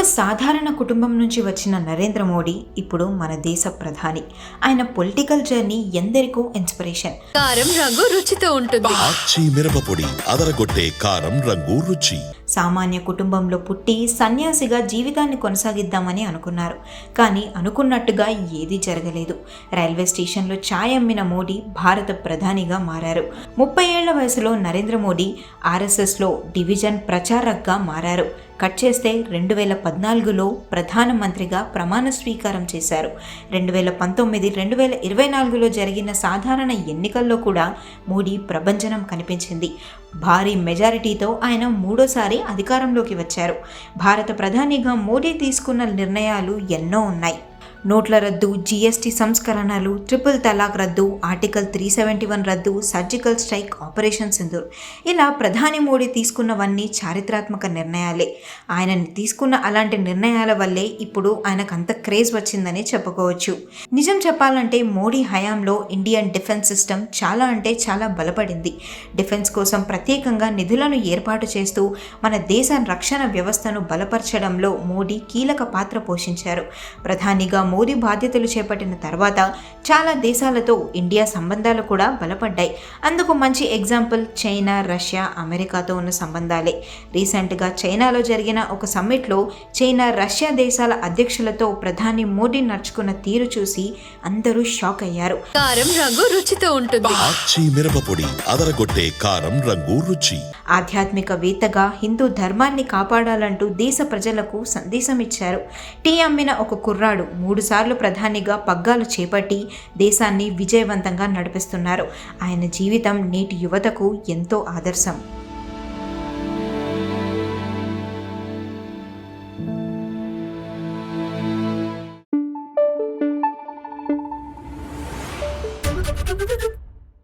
సాధారణ కుటుంబం నుంచి వచ్చిన నరేంద్ర మోడీ ఇప్పుడు మన దేశ ప్రధాని. ఆయన పొలిటికల్ జర్నీ ఎందరికో ఇన్స్పిరేషన్. కారం రంగు రుచితో ఉంటుంది. ఆచి మిరపపొడి అదరగొట్టే కారం రంగు రుచి. సామాన్య కుటుంబంలో పుట్టి సన్యాసిగా జీవితాన్ని కొనసాగిద్దామని అనుకున్నారు. కానీ అనుకున్నట్టుగా ఏదీ జరగలేదు. రైల్వే స్టేషన్లో ఛాయ్ అమ్మిన మోడీ భారత ప్రధానిగా మారారు. ముప్పై ఏళ్ళ వయసులో నరేంద్ర మోడీ ఆర్ఎస్ఎస్లో డివిజన్ ప్రచారక్గా మారారు. కట్ చేస్తే రెండు వేల పద్నాలుగులో ప్రధానమంత్రిగా ప్రమాణ స్వీకారం చేశారు. రెండు వేల పంతొమ్మిది రెండు వేల ఇరవై నాలుగులో జరిగిన సాధారణ ఎన్నికల్లో కూడా మోడీ ప్రభంజనం కనిపించింది. భారీ మెజారిటీతో ఆయన మూడోసారి అధికారంలోకి వచ్చారు. భారత ప్రధానిగా మోడీ తీసుకున్న నిర్ణయాలు ఎన్నో ఉన్నాయి. నోట్ల రద్దు జీఎస్టీ సంస్కరణలు ట్రిపుల్ తలాక్ రద్దు ఆర్టికల్ త్రీ సెవెంటీ వన్ రద్దు సర్జికల్ స్ట్రైక్ ఆపరేషన్ సింధూర్. ఇలా ప్రధాని మోడీ తీసుకున్నవన్నీ చారిత్రాత్మక నిర్ణయాలే. ఆయన తీసుకున్న అలాంటి నిర్ణయాల వల్లే ఇప్పుడు ఆయనకు అంత క్రేజ్ వచ్చిందని చెప్పుకోవచ్చు. నిజం చెప్పాలంటే మోడీ హయాంలో ఇండియన్ డిఫెన్స్ సిస్టమ్ చాలా అంటే చాలా బలపడింది. డిఫెన్స్ కోసం ప్రత్యేకంగా నిధులను ఏర్పాటు చేస్తూ మన దేశ రక్షణ వ్యవస్థను బలపరచడంలో మోడీ కీలక పాత్ర పోషించారు. ప్రధానిగా మోదీ బాధ్యతలు చేపట్టిన తర్వాత చాలా దేశాలతో ఇండియా సంబంధాలు కూడా బలపడ్డాయి. అందుకు మంచి ఎగ్జాంపుల్ చైనా రష్యా అమెరికాతో ఉన్న సంబంధాలే. రీసెంట్గా చైనాలో జరిగిన ఒక సమ్మిట్లో చైనా రష్యా దేశాల అధ్యక్షులతో ప్రధాని మోడీ నడుచుకున్న తీరు చూసి అందరూ షాక్ అయ్యారు. కారం రంగు రుచితో ఉంటుంది. మిరపపొడి అదరగొట్టే కారం రంగు రుచి. ఆధ్యాత్మికవేత్తగా హిందూ ధర్మాన్ని కాపాడాలంటూ దేశ ప్రజలకు సందేశం ఇచ్చారు టీ అమ్మిన ఒక కుర్రాడు మూడుసార్లు ప్రధానిగా పగ్గాలు చేపట్టి దేశాన్ని విజయవంతంగా నడిపిస్తున్నారు. ఆయన జీవితం నేటి యువతకు ఎంతో ఆదర్శం.